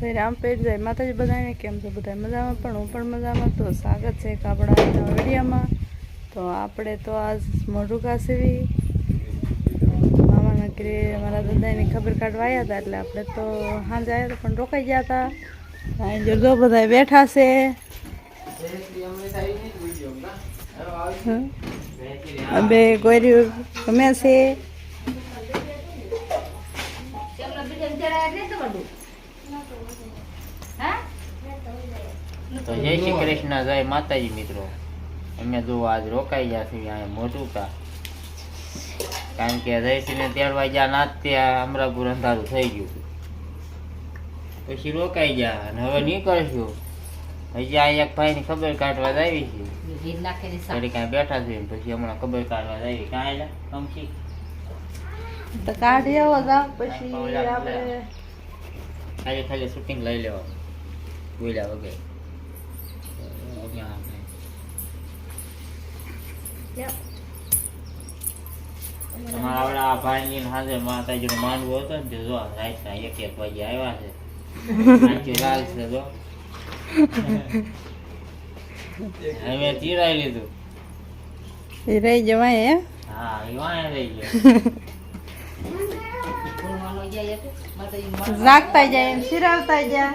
તો રામ પેટ જાય. માતાજી બધાને કેમ છો? બધા મજામાં? પણ હું પણ મજામાં. તો સ્વાગત છે આપણા વિડીયામાં. તો આપણે તો આજ મોઢુકા કાસવી મામાના ઘરે મારા દાદાની ખબર કાઢવા આવ્યા હતા. એટલે આપણે તો સાંજે આવ્યા હતા, પણ રોકાઈ ગયા હતા. અહીં જો બધા બેઠા છે. બે ગોરી ગમે છે. તો જય શ્રી કૃષ્ણ જય માતાજી મિત્રો. અમે જો આજ રોકાઈ ગયા છીએ અહીંયા મોટું કા. કારણ કે જયશ્રીને તેડવા ગયા ના ત્યાં અમરાપુર અંધારું થઈ ગયું. પછી રોકાઈ ગયા અને હવે નીકળશું. હજી આ એક ભાઈ ની ખબર કાઢવા જ આવી છે ઘડી કાંઈ બેઠા છે પછી હમણાં ખબર કાઢવા જ આવી કાંઈ કમસી તો કાઢી આવો જા પછી આપણે ખાલી ખાલી શૂટિંગ લઈ લેવા બોલ્યા વગર. તમારા આવડા ભાઈની હાજર માતાજીનું માનવું હતું ને જો રાતના એક એક વાગે આવ્યા છે. લાલ છે જો. હવે ચીરાઈ લીધું. એ રહી જવાય હે? હા એ વાંહે રહી ગયો. જાગતા જાય એમ સિરાવતા જાય.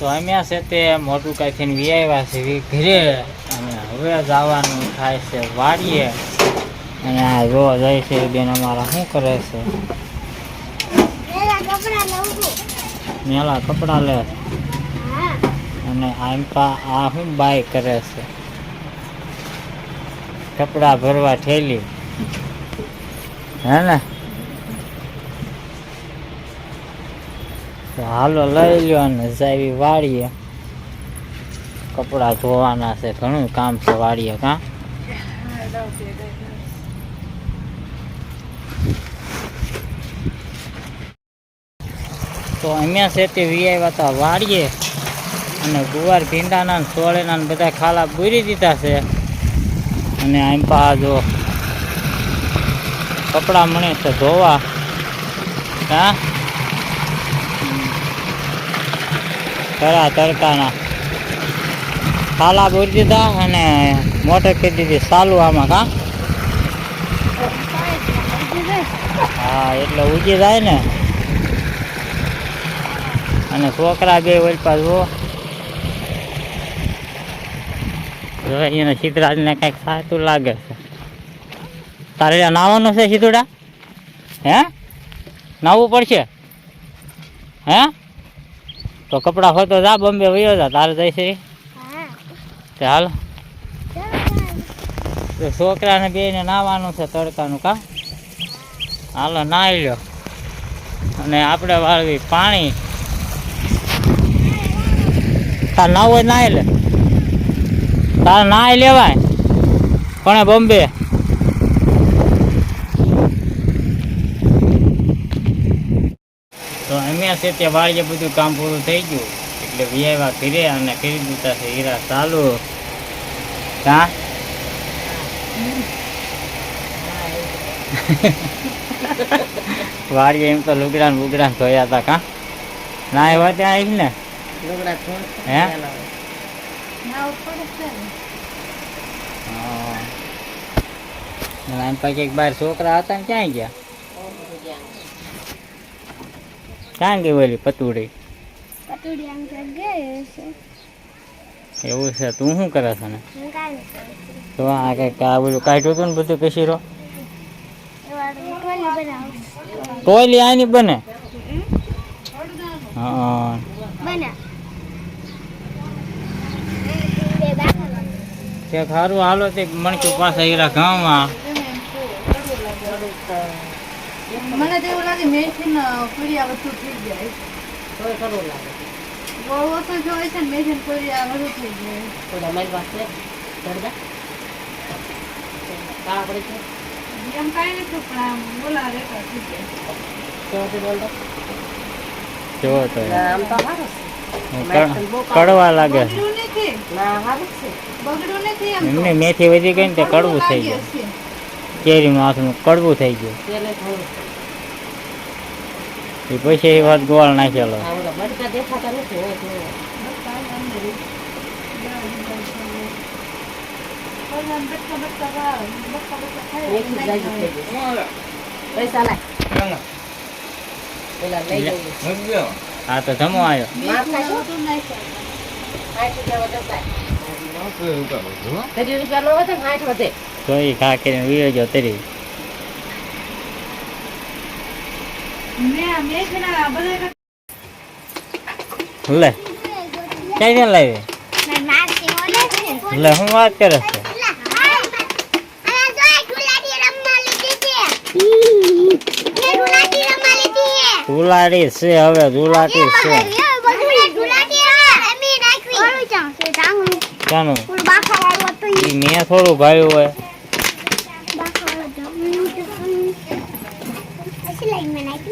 તો અમે છે તે મોટું કાંઈથી આવ્યા છે ઘરે. અને હવે જવાનું થાય છે વાડીએ. અને આ રોજ જાય છે બેન અમારા શું કરે છે? મેલા કપડા લે. અને આમ પા, આ શું બાય કરે છે? કપડા ભરવા ઠેલી. હે ને? હાલો લઈ લ્યો અને જાવી વાળીએ. કપડા ધોવાના છે, ઘણું કામ છે વાળીએ, કાં? તો અહીંયા છે તે વી આવ્યા હતા વાળીએ અને ગુવાર ભીંડાના સોળેના બધા ખાલા બુરી દીધા છે. અને આમ પા જો કપડાં મળે છે ધોવા. હા? તરા તડકાના. ખાલા બોરી દીધા અને મોટર કરી દીધી સાલું આમાં કા હા, એટલે ઉજી જાય ને. અને છોકરા બે ઓલપા પાછો હવે એને સિદ્ધરાજને કંઈક સાચું લાગે છે. તારે નાવાનું છે સીધુડા હે? નાવું પડશે? હે? તો કપડાં હોય તો જા બોમ્બે વયો જા તારે જઈશે તે હાલ. તો છોકરાને બેને નાવાનું છે તડકાનું કા? હાલો નાહી લ્યો. અને આપણે વાળવી પાણી. તાર નાવું નાહી લે. તારે નાહી લેવાય. પણ બોમ્બે? તો છે તે વાળીએ બધું કામ પૂરું થઈ ગયું. એટલે વિયાવા ફીરે અને કરી દીધા છે હીરા ચાલુ. કા વાળીએ એમ તો લુગડા ને બુગડા ધોયા હતા કા? ના એવા ત્યાં આવી ને? હે? હા. અને પછી એક બાર છોકરા હતા ને ક્યાં ગયા? ક્યાં ગઈ ઓલી પતુડી એવું છે? તું શું કરે છે ને? તો આ કંઈક આ બધું કાઢ્યું હતું ને બધું પેશી કોયલી આની બને? હા. કે ખારું હાલો તે મણકી પાસે એરા ગામમાં લાગે થોડુંક અ, મને તો એવું લાગે મેથી ને પૂરી બધું થઈ જાય. કડવું લાગે. ગોળ ઓછો જો છે ને મેથી ને પૂરી બધું થઈ જાય. થોડા મારી પાસે જડદા કાળા પડી છે? એમ કાંઈ નથી પણ આમ બોલા રેખા થઈ જાય કેવાથી બોલ દો કેવો તો આમ તો સારું છે. કડવા લાગે તો. એમને મેથી વધી ગઈ ને તે કડવું થઈ ગયું. છે. કેરીનું આથનું કડવું થઈ ગયું. એ પછી એ વાત ગોળ નાખેલો. આ તો જમો આવ્યો તો એ ઘા કરીને વીયો જો તરી મેં મેથીના બધા લે. ક્યાં લાવી? લે હું વાત કરે છે? દુલાડી છે. હવે દુલાટી છે. મેં થોડું ભાવ્યું હોય.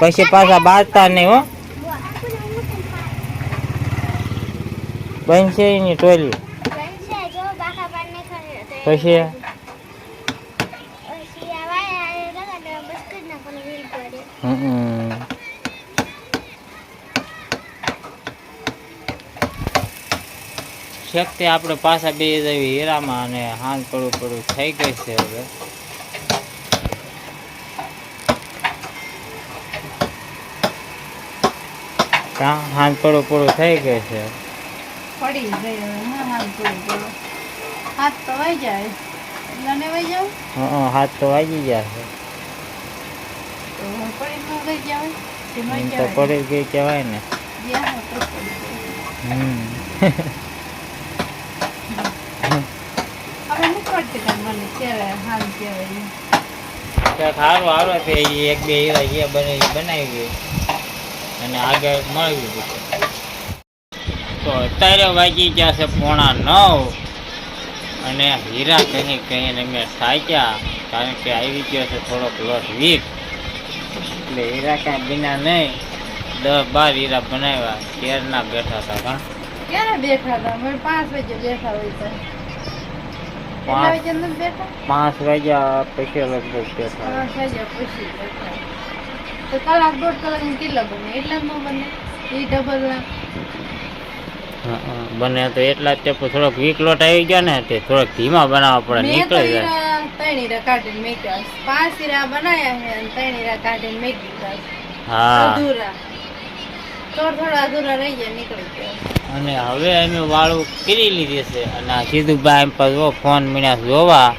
પછી પાછા બાજતા નહીં હો. બનશે એની ટોલી. પછી? હમ. શક્તિ આપણે પાછા બે જવી હીરામાં અને હાંજ પડું પડું થઈ ગઈ છે હવે. કાં હાથ પડું પડું થઈ ગઈ છે. પડી ગઈ હવે હાથ તો વાઈ જાય. એટલે વાઈ જાવ હં હાથ તો વાગી ગયા છે. તો પડી ગઈ જાય જાય કહેવાય ને. જ્યાં જાય. હમ આપણે નીકળતી કામ મને ત્યારે હાલ કહેવાય કાંઈક સારું એક, બે હીરા બનાવી તો અત્યારે વાગી ગયા છે પોણા નવ. અને હીરા કહી કહીને અમે થાક્યા. કારણ કે આવી ગયો છે થોડોક લોસ વીક. એટલે હીરા કાંઈ બીના નહીં. દસ બાર હીરા બનાવ્યા. કેરના બેઠા હતા બેઠા હતા? પાંચ વાગે બેઠા હોય પાંચ. વાગ્યા પછી લગભગ બેઠા. પાંચ વાગ્યા પછી બેઠા. તો કલાક દોઢ કલાક કેટલા બને? એટલા બને? એ ડબલ બને તો એટલા જ તે થોડોક વીક લોટ આવી ગયો ને તે થોડોક ધીમા બનાવવા પડે નીકળી જાય. ત્રણ હીરા કાઢીને મેક્યા. પાંચ હીરા બનાયા છે અને ત્રણ હીરા કાઢીને મેકી દીધા હા. અધૂરા થોડા થોડા અધૂરા રહી ગયા નીકળી ગયા અને હવે અમે વાળું કરી લીધી છે અને આ સીધુભાઈ એમ પાછો ફોન મીણ્યા જોવા.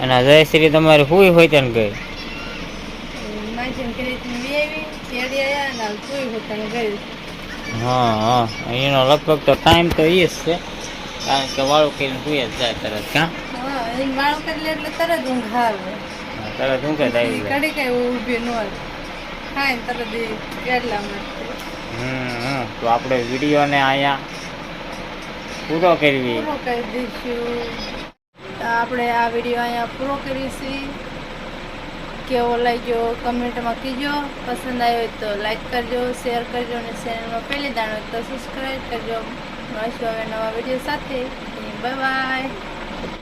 અને જયશ્રી તમારે હુઈ હોય તેને ગઈ હા હા. એનો લગભગ તો ટાઈમ તો એ જ છે. કારણ કે વાળું કરીને હુઈ જ જાય તરત કાં વાળું કરી લે એટલે તરત ઊંઘ આવે. તરત ઊંઘે જ આવી જાય. કડી કઈ ઊભી ન હોય ખાય તરત કેટલા માટે. હમ હમ તો આપણે વિડીયોને અહીંયા પૂરો કરવી પૂરો કરી દઈશું. આપણે આ વીડિયો અહીંયા પૂરો કરીશું. કેવો લાગ્યો કમેન્ટમાં કીજો. પસંદ આવ્યો તો લાઈક કરજો, શેર કરજો અને ચેનલમાં પહેલી દાણ તો સબસ્ક્રાઈબ કરજો. મળશું હવે નવા વીડિયો સાથે. Bye bye.